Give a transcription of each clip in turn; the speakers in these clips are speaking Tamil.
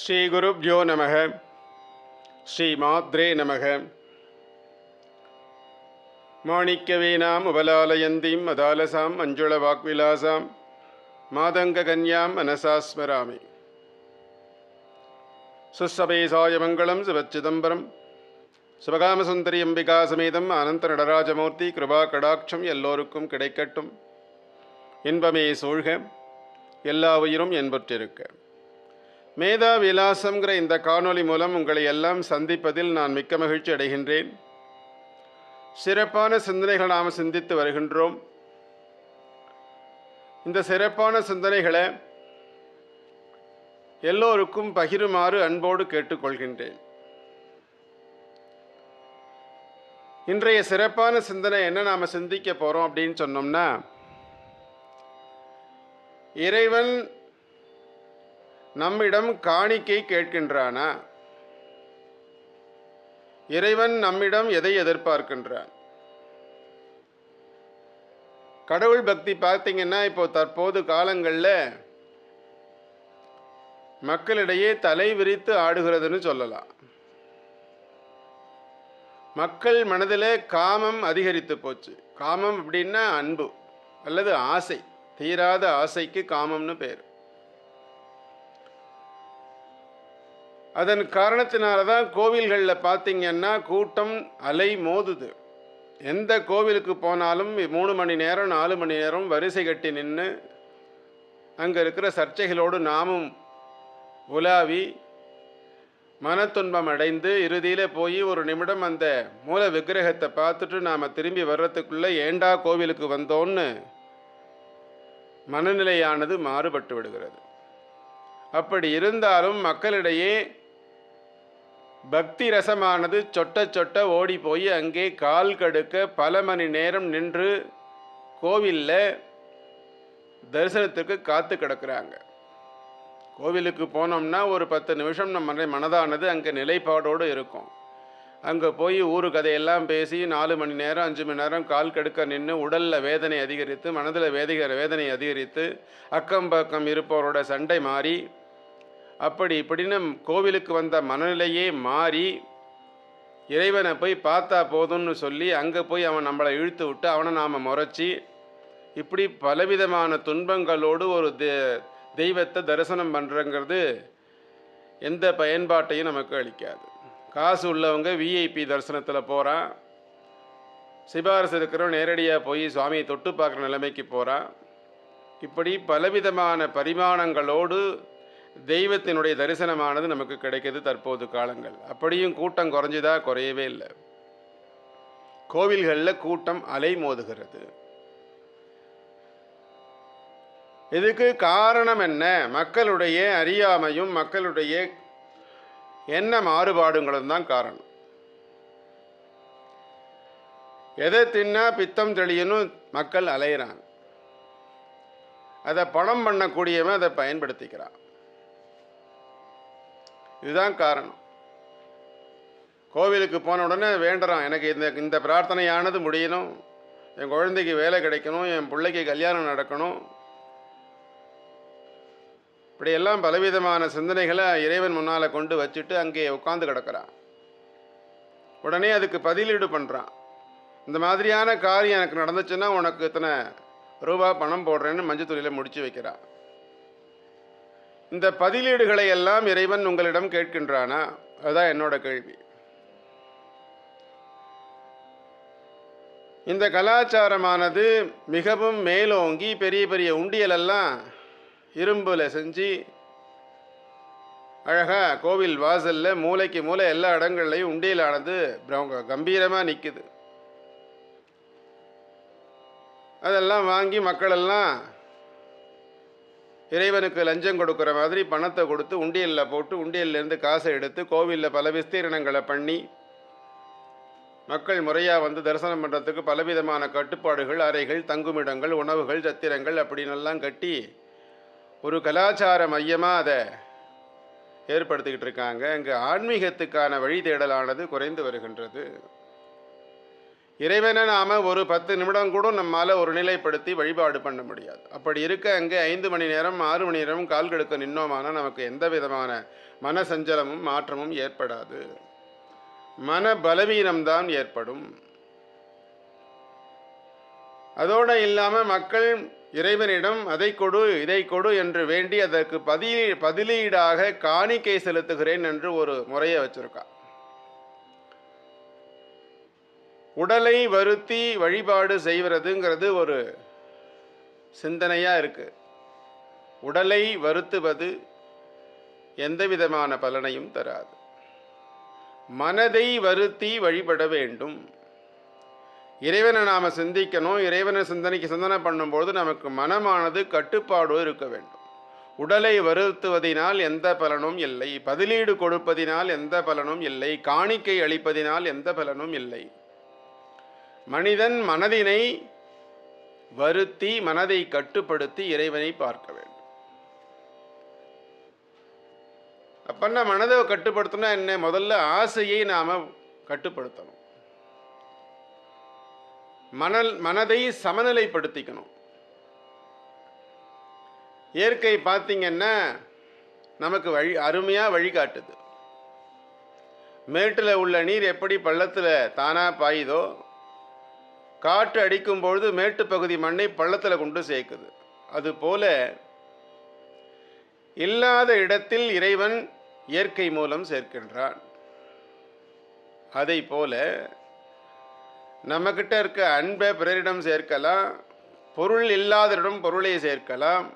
ஸ்ரீ குருப்யோ நமக. ஸ்ரீ மாத்ரே நமக மாணிக்கவீனாம் உபலாலயந்தீம் அதாலசாம் மஞ்சுள வாக்விலாசாம் மாதங்க கன்யாம் மனசாஸ்மராமி. சுசபேசாய மங்களம் சிவச்சிதம்பரம். சிவகாமசுந்தரி அம்பிகா சமேதம் அனந்த நடராஜமூர்த்தி கிருபா கடாட்சம் எல்லோருக்கும் கிடைக்கட்டும். இன்பமே சூழ்க எல்லா உயிரும் என்பற்றிருக்க. மேதா விலாசம்ங்கிற இந்த காணொளி மூலம் உங்களை எல்லாம் சந்திப்பதில் நான் மிக்க மகிழ்ச்சி அடைகின்றேன். சிறப்பான சிந்தனைகள் நாம் சிந்தித்து வருகின்றோம். இந்த சிறப்பான சிந்தனைகளை எல்லோருக்கும் பகிருமாறு அன்போடு கேட்டுக்கொள்கின்றேன். இன்றைய சிறப்பான சிந்தனை என்ன? நாம் சிந்திக்க போகிறோம் அப்படின்னு சொன்னோம்னா இறைவன் நம்மிடம் காணிக்கை கேட்கின்றானா? இறைவன் நம்மிடம் எதை எதிர்பார்க்கின்றான்? கடவுள் பக்தி பார்த்தீங்கன்னா இப்போ தற்போது காலங்களில் மக்களிடையே தலை விரித்து ஆடுகிறதுன்னு சொல்லலாம். மக்கள் மனதில் காமம் அதிகரித்து போச்சு. காமம் அப்படின்னா அன்பு அல்லது ஆசை. தீராத ஆசைக்கு காமம்னு பேர். அதன் காரணத்தினால தான் கோவில்களில் பார்த்தீங்கன்னா கூட்டம் அலை மோதுது. எந்த கோவிலுக்கு போனாலும் மூணு மணி நேரம் நாலு மணி நேரம் வரிசை கட்டி நின்று அங்கே இருக்கிற சர்ச்சைகளோடு நாமும் உலாவி மனத்துன்பம் அடைந்து இறுதியில் போய் ஒரு நிமிடம் அந்த மூல விக்கிரகத்தை பார்த்துட்டு நாம் திரும்பி வர்றதுக்குள்ளே ஏண்டா கோவிலுக்கு வந்தோன்னு மனநிலையானது மாறுபட்டு விடுகிறது. அப்படி இருந்தாலும் மக்களிடையே பக்தி ரசமானது சொட்ட சொட்ட ஓடி போய் அங்கே கால் கடுக்க பல மணி நேரம் நின்று கோவிலில் தரிசனத்துக்கு காத்து கிடக்கிறாங்க. கோவிலுக்கு போனோம்னா ஒரு பத்து நிமிஷம் நம்ம மனதானது அங்கே நிலைப்பாடோடு இருக்கும். அங்கே போய் ஊரு கதையெல்லாம் பேசி நாலு மணி நேரம் அஞ்சு மணி நேரம் கால் கடுக்க நின்று உடலில் வேதனை அதிகரித்து மனதில் வேதிகிற வேதனை அதிகரித்து அக்கம் பக்கம் இருப்பவரோட சண்டை மாறி அப்படி இப்படின்னு கோவிலுக்கு வந்த மனநிலையே மாறி இறைவனை போய் பார்த்தா போதும்னு சொல்லி அங்கே போய் அவன் நம்மளை இழுத்து விட்டு அவனை நாம் முறைச்சி இப்படி பலவிதமான துன்பங்களோடு ஒரு தெ தெய்வத்தை தரிசனம் பண்ணுறங்கிறது எந்த பயன்பாட்டையும் நமக்கு அளிக்காது. காசு உள்ளவங்க விஐபி தரிசனத்தில் போகிறான் சிபாரசு இருக்கிறவன் நேரடியாக போய் சுவாமியை தொட்டு பார்க்குற நிலைமைக்கு போகிறான் இப்படி பலவிதமான பரிமாணங்களோடு தெய்வத்தினுடைய தரிசனமானது நமக்கு கிடைக்கிது தற்போது காலங்கள். அப்படியும் கூட்டம் குறைஞ்சுதா? குறையவே இல்லை. கோவில்களில் கூட்டம் அலை மோதுகிறது. இதுக்கு காரணம் என்ன? மக்களுடைய அறியாமையும் மக்களுடைய என்ன மாறுபாடுங்களும் தான் காரணம். எதை தின்னா பித்தம் தெளியணும் மக்கள் அலையிறான் அதை பணம் பண்ணக்கூடியவன் அதை பயன்படுத்திக்கிறான். இதுதான் காரணம். கோவிலுக்கு போன உடனே வேண்டுறான் எனக்கு இந்த இந்த பிரார்த்தனையானது முடியணும் என் குழந்தைக்கு வேலை கிடைக்கணும் என் பிள்ளைக்கு கல்யாணம் நடக்கணும். இப்படியெல்லாம் பலவிதமான சிந்தனைகளை இறைவன் முன்னால் கொண்டு வச்சுட்டு அங்கே உட்காந்து கிடக்கிறான். உடனே அதுக்கு பதிலீடு பண்ணுறான் இந்த மாதிரியான காரியம் எனக்கு நடந்துச்சுன்னா உனக்கு இத்தனை ரூபா பணம் போடுறேன்னு மஞ்சள் துளியில் முடித்து வைக்கிறான். இந்த பதிலீடுகளை எல்லாம் இறைவன் உங்களிடம் கேட்கின்றானா? அதுதான் என்னோட கேள்வி. இந்த கலாச்சாரமானது மிகவும் மேலோங்கி பெரிய பெரிய உண்டியலெல்லாம் இரும்பில் செஞ்சு அழகாக கோவில் வாசலில் மூளைக்கு மூளை எல்லா இடங்கள்லையும் உண்டியலானது கம்பீரமாக நிற்குது அதெல்லாம் வாங்கி மக்களெல்லாம் இறைவனுக்கு லஞ்சம் கொடுக்குற மாதிரி பணத்தை கொடுத்து உண்டியலில் போட்டு உண்டியல்லேருந்து காசை எடுத்து கோவிலில் பல விஸ்தீரணங்களை பண்ணி மக்கள் முறையாக வந்து தரிசனம் பண்ணுறதுக்கு பலவிதமான கட்டுப்பாடுகள் அறைகள் தங்குமிடங்கள் உணவுகள் சத்திரங்கள் அப்படின்னெல்லாம் கட்டி ஒரு கலாச்சார மையமாக அதை ஏற்படுத்திக்கிட்டு இருக்காங்க. இங்கே ஆன்மீகத்துக்கான வழி தேடலானது குறைந்து வருகின்றது. இறைவனை நாம் ஒரு பத்து நிமிடம் கூட நம்மால் ஒரு நிலைப்படுத்தி வழிபாடு பண்ண முடியாது. அப்படி இருக்க அங்கே ஐந்து மணி நேரம் ஆறு மணி நேரம் கால் கெடுக்க நின்னோமானா நமக்கு எந்த விதமான மன சஞ்சலமும் மாற்றமும் ஏற்படாது. மன பலவீனம்தான் ஏற்படும். அதோடு இல்லாமல் மக்கள் இறைவனிடம் அதை கொடு இதை கொடு என்று வேண்டி அதற்கு பதிலீ பதிலீடாக காணிக்கை செலுத்துகிறேன் என்று ஒரு முறையை வச்சுருக்கான் உடலை வருத்தி வழிபாடு செய்வதுங்கிறது ஒரு சிந்தனையாக இருக்குது உடலை வருத்துவது எந்த விதமான பலனையும் தராது. மனதை வருத்தி வழிபட வேண்டும். இறைவனை நாம் சிந்திக்கணும். இறைவனை சிந்தனைக்கு சிந்தனை பண்ணும்போது நமக்கு மனமானது கட்டுப்பாடு இருக்க வேண்டும். உடலை வருத்துவதினால் எந்த பலனும் இல்லை. பதிலீடு கொடுப்பதினால் எந்த பலனும் இல்லை. காணிக்கை அளிப்பதினால் எந்த பலனும் இல்லை. மனிதன் மனதினை வருத்தி மனதை கட்டுப்படுத்தி இறைவனை பார்க்க வேண்டும். அப்பன்னா மனதை கட்டுப்படுத்தணும்னா என்ன? முதல்ல ஆசையை நாம் கட்டுப்படுத்தணும். மணல் மனதை சமநிலைப்படுத்திக்கணும். இயற்கை பார்த்தீங்கன்னா நமக்கு வழி அருமையாக வழிகாட்டுது. மேட்டில் உள்ள நீர் எப்படி பள்ளத்தில் தானாக பாயுதோ காற்று அடிக்கும் பொழுது மேட்டு பகுதி மண்ணை பள்ளத்தில் கொண்டு சேர்க்குது. அதுபோல இல்லாத இடத்தில் இறைவன் இயற்கை மூலம் சேர்க்கின்றான். அதை போல நம்மக்கிட்ட இருக்க அன்பை பிறரிடம் சேர்க்கலாம் பொருள் இல்லாதரிடம் பொருளை சேர்க்கலாம்.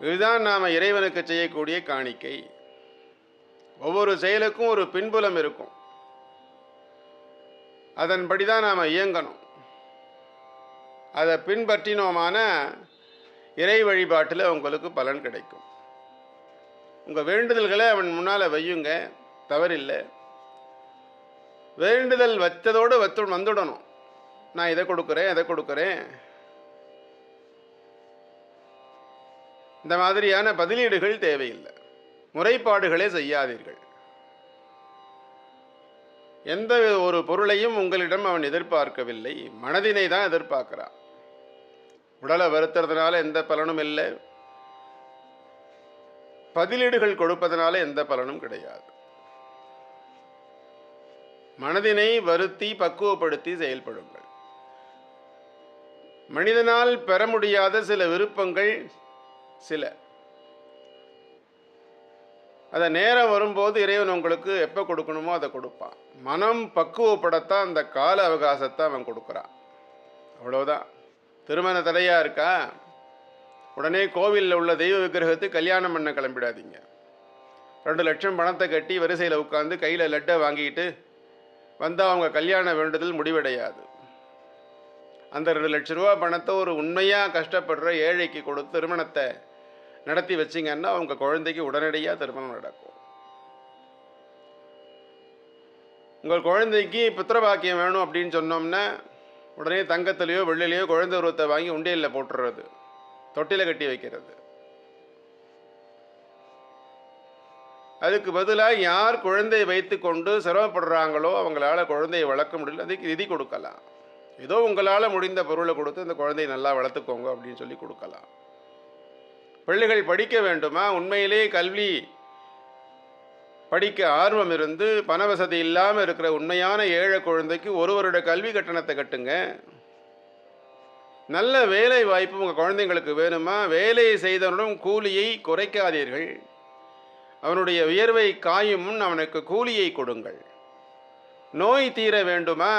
இதுதான் நாம் இறைவனுக்கு செய்யக்கூடிய காணிக்கை. ஒவ்வொரு செயலுக்கும் ஒரு பின்புலம் இருக்கும். அதன்படி தான் நாம் இயங்கணும். அதை பின்பற்றினோமான இறை வழிபாட்டில் உங்களுக்கு பலன் கிடைக்கும். உங்கள் வேண்டுதல்களை அவன் முன்னால் வையுங்க தவறில்லை. வேண்டுதல் வச்சதோடு வத்து வந்துடணும். நான் இதை கொடுக்குறேன் அதை கொடுக்குறேன். இந்த மாதிரியான பதிலீடுகள் தேவையில்லை. முறைப்பாடுகளே செய்யாதீர்கள். எந்த ஒரு பொருளையும் உங்களிடம் அவன் எதிர்பார்க்கவில்லை. மனதினை தான் எதிர்பார்க்கிறான். உடலை வருத்துறதுனால எந்த பலனும் இல்லை. பதிலீடுகள் கொடுப்பதனால எந்த பலனும் கிடையாது. மனதினை வருத்தி பக்குவப்படுத்தி செயல்படுங்கள். மனிதனால் பெற முடியாத சில விருப்பங்கள் சில. அதை நேரம் வரும்போது இறைவன் உங்களுக்கு எப்போ கொடுக்கணுமோ அதை கொடுப்பான். மனம் பக்குவப்படத்தான் அந்த கால அவகாசத்தை அவன் கொடுக்குறான். அவ்வளோதான் திருமண தடையாக இருக்கா? உடனே கோவிலில் உள்ள தெய்வ விக்கிரகத்தை கல்யாணம் பண்ண கிளம்பிடாதீங்க. ரெண்டு லட்சம் பணத்தை கட்டி வரிசையில் உட்காந்து கையில் லட்டை வாங்கிட்டு வந்தால் அவங்க கல்யாண வேண்டுதல் முடிவடையாது. அந்த ரெண்டு லட்ச ரூபா பணத்தை ஒரு உண்மையாக கஷ்டப்படுற ஏழைக்கு கொடுத்து திருமணத்தை நடத்தி வச்சிங்கன்னா அவங்க குழந்தைக்கு உடனடியாக திருமணம் நடக்கும். உங்கள் குழந்தைக்கு புத்திரபாக்கியம் வேணும் அப்படின்னு சொன்னோம்னா உடனே தங்கத்திலேயோ வெள்ளிலையோ குழந்தை உருவத்தை வாங்கி உண்டியலில் போட்டுறது தொட்டில கட்டி வைக்கிறது. அதுக்கு பதிலாக யார் குழந்தையை வைத்து கொண்டு சிரமப்படுறாங்களோ அவங்களால குழந்தையை வளர்க்க முடியல அதுக்கு நிதி கொடுக்கலாம். ஏதோ உங்களால் முடிந்த பொருளை கொடுத்து அந்த குழந்தையை நல்லா வளர்த்துக்கோங்க அப்படின்னு சொல்லி கொடுக்கலாம். பிள்ளைகள் படிக்க வேண்டுமா? உண்மையிலே கல்வி படிக்க ஆர்வம் இருந்து பண வசதி இல்லாமல் இருக்கிற உண்மையான ஏழை குழந்தைக்கு ஒருவருட கல்வி கட்டணத்தை கட்டுங்க. நல்ல வேலை வாய்ப்பு உங்கள் குழந்தைங்களுக்கு வேணுமா? வேலையை செய்தவனும் கூலியை குறைக்காதீர்கள். அவனுடைய வியர்வை காயும் முன் அவனுக்கு கூலியை கொடுங்கள். நோய் தீர வேண்டுமா?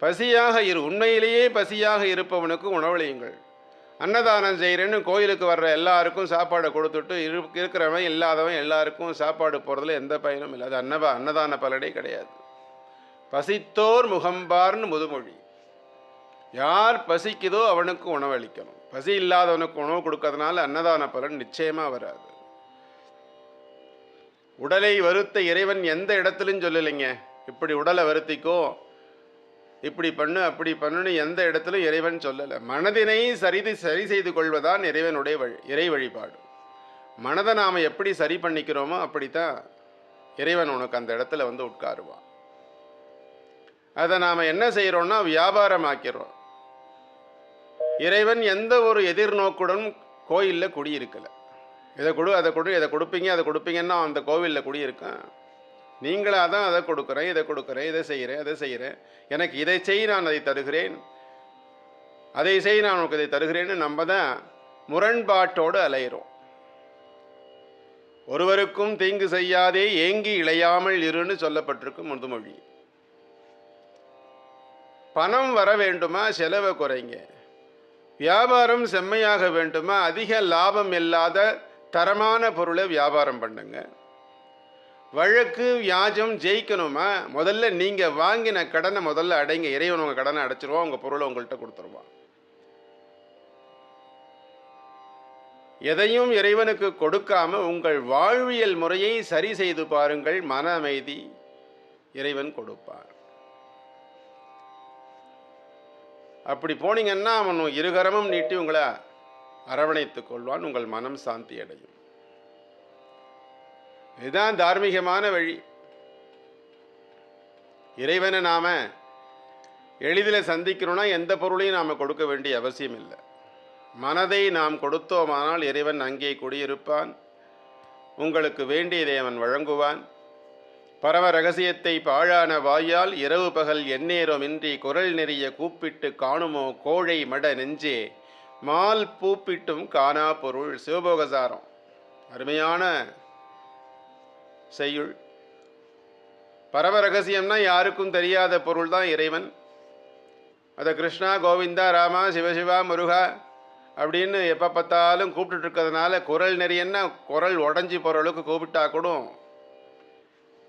பசியாக இரு உண்மையிலேயே பசியாக இருப்பவனுக்கு உணவளியுங்கள். அன்னதானம் செய்கிறேன்னு கோயிலுக்கு வர்ற எல்லாருக்கும் சாப்பாடை கொடுத்துட்டு இரு இருக்கிறவன் இல்லாதவன் எல்லாருக்கும் சாப்பாடு போகிறதுல எந்த பயனும் இல்லை. அது அன்னபா அன்னதான பலனே கிடையாது. பசித்தோர் முகம்பார்னு முதுமொழி. யார் பசிக்குதோ அவனுக்கு உணவளிக்கணும். பசி இல்லாதவனுக்கு உணவு கொடுக்கறதுனால அன்னதான பலன் நிச்சயமாக வராது. உடலை வருத்த இறைவன் எந்த இடத்துலையும் சொல்லலைங்க. இப்படி உடலை வருத்திக்கோ இப்படி பண்ணு அப்படி பண்ணுன்னு எந்த இடத்துலையும் இறைவன் சொல்லலை. மனதினை சரிது சரி செய்து கொள்வதான் இறைவனுடைய வழி இறை வழிபாடு. மனதை நாம் எப்படி சரி பண்ணிக்கிறோமோ அப்படித்தான் இறைவன் உனக்கு அந்த இடத்துல வந்து உட்காருவான். அதை நாம் என்ன செய்கிறோம்னா வியாபாரமாக்கிறோம். இறைவன் எந்த ஒரு எதிர்நோக்குடன் கோயிலில் குடியிருக்கலை. இதை கொடு அதை கொடு இதை கொடுப்பீங்க அதை கொடுப்பீங்கன்னா அந்த கோவிலில் குடியிருக்கான் நீங்களாக தான் அதை கொடுக்குறேன் இதை கொடுக்குறேன் இதை செய்கிறேன் அதை செய்கிறேன் எனக்கு இதை செய் நான் அதை தருகிறேன். அதை செய் நான் உனக்கு இதை தருகிறேன்னு நம்ம தான் முரண்பாட்டோடு அலையிறோம். ஒருவருக்கும் தீங்கு செய்யாதே ஏங்கி இழையாமல் இருன்னு சொல்லப்பட்டிருக்கும் முதுமொழி. பணம் வர வேண்டுமா? செலவை குறைங்க. வியாபாரம் செம்மையாக வேண்டுமா? அதிக லாபம் இல்லாத தரமான பொருளை வியாபாரம் பண்ணுங்கள் வழக்கு வியாஜம் ஜெயிக்கணுமா? முதல்ல நீங்கள் வாங்கின கடனை முதல்ல அடைங்க. இறைவன் உங்கள் கடனை அடைச்சிருவான் உங்கள் பொருளை உங்கள்கிட்ட கொடுத்துருவான் எதையும் இறைவனுக்கு கொடுக்காம உங்கள் வாழ்வியல் முறையை சரி செய்து பாருங்கள். மன அமைதி இறைவன் கொடுப்பான் அப்படி போனீங்கன்னா அவன் இருகரமும் நீட்டி உங்களை அரவணைத்துக் கொள்வான். உங்கள் மனம் சாந்தி அடையும் இதுதான் தார்மீகமான வழி. இறைவனை நாம் எளிதில் சந்திக்கணும்னா எந்த பொருளையும் நாம் கொடுக்க வேண்டிய அவசியம் இல்லை. மனதை நாம் கொடுத்தோமானால் இறைவன் அங்கே குடியிருப்பான். உங்களுக்கு வேண்டியதை அவன் வழங்குவான். பரம ரகசியத்தை பாழான வாயால் இரவு பகல் எந்நேரமின்றி குரல் நெறிய கூப்பிட்டு காணுமோ கோழை மட நெஞ்சே. மால் பூப்பிட்டும் காணா பொருள் சிவபோகசாரம். அருமையான செய்யுள். பரம ரகசியம்னா யாருக்கும் தெரியாத பொருள் தான் இறைவன். அதை கிருஷ்ணா கோவிந்தா ராமா சிவசிவா முருகா அப்படின்னு எப்போ பார்த்தாலும் கூப்பிட்டுட்டு இருக்கிறதுனால குரல் நெறியன்னா குரல் உடஞ்சி போகிற அளவுக்கு கூப்பிட்டா கூட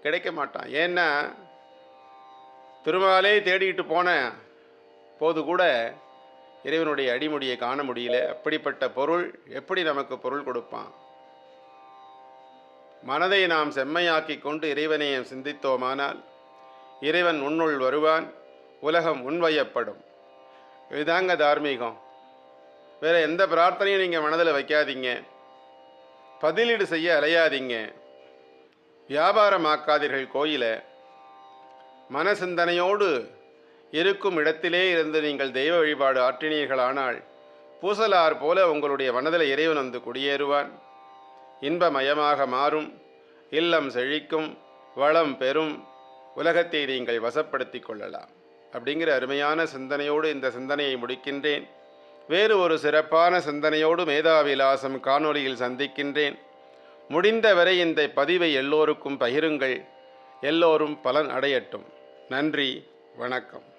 கிடைக்க மாட்டான். ஏன்னா திருமாலே தேடிக்கிட்டு போன போது கூட இறைவனுடைய அடிமுடியை காண முடியல. அப்படிப்பட்ட பொருள் எப்படி நமக்கு பொருள் கொடுப்பான்? மனதை நாம் செம்மையாக்கி கொண்டு இறைவனையும் சிந்தித்தோமானால் இறைவன் உன்னுள் வருவான் உலகம் உன்வையப்படும் இதுதாங்க தார்மீகம். வேறு எந்த பிரார்த்தனையும் நீங்கள் மனதில் வைக்காதீங்க. பதிலீடு செய்ய அலையாதீங்க. வியாபாரமாக்காதீர்கள் கோயிலை. மனசிந்தனையோடு இருக்கும் இடத்திலே இருந்து நீங்கள் தெய்வ வழிபாடு ஆற்றினீர்களானால் பூசலார் போல உங்களுடைய மனதில் இறைவன் வந்து குடியேறுவான். இன்பமயமாக மாறும். இல்லம் செழிக்கும் வளம் பெறும். உலகத்தை நீங்கள் வசப்படுத்தி கொள்ளலாம். அப்படிங்கிற அருமையான சிந்தனையோடு இந்த சிந்தனையை முடிக்கின்றேன். வேறு ஒரு சிறப்பான சிந்தனையோடு மேதாவிலாசம் காணொளியில் சந்திக்கின்றேன். முடிந்தவரை இந்த பதிவை எல்லோருக்கும் பகிருங்கள். எல்லோரும் பலன் அடையட்டும். நன்றி வணக்கம்.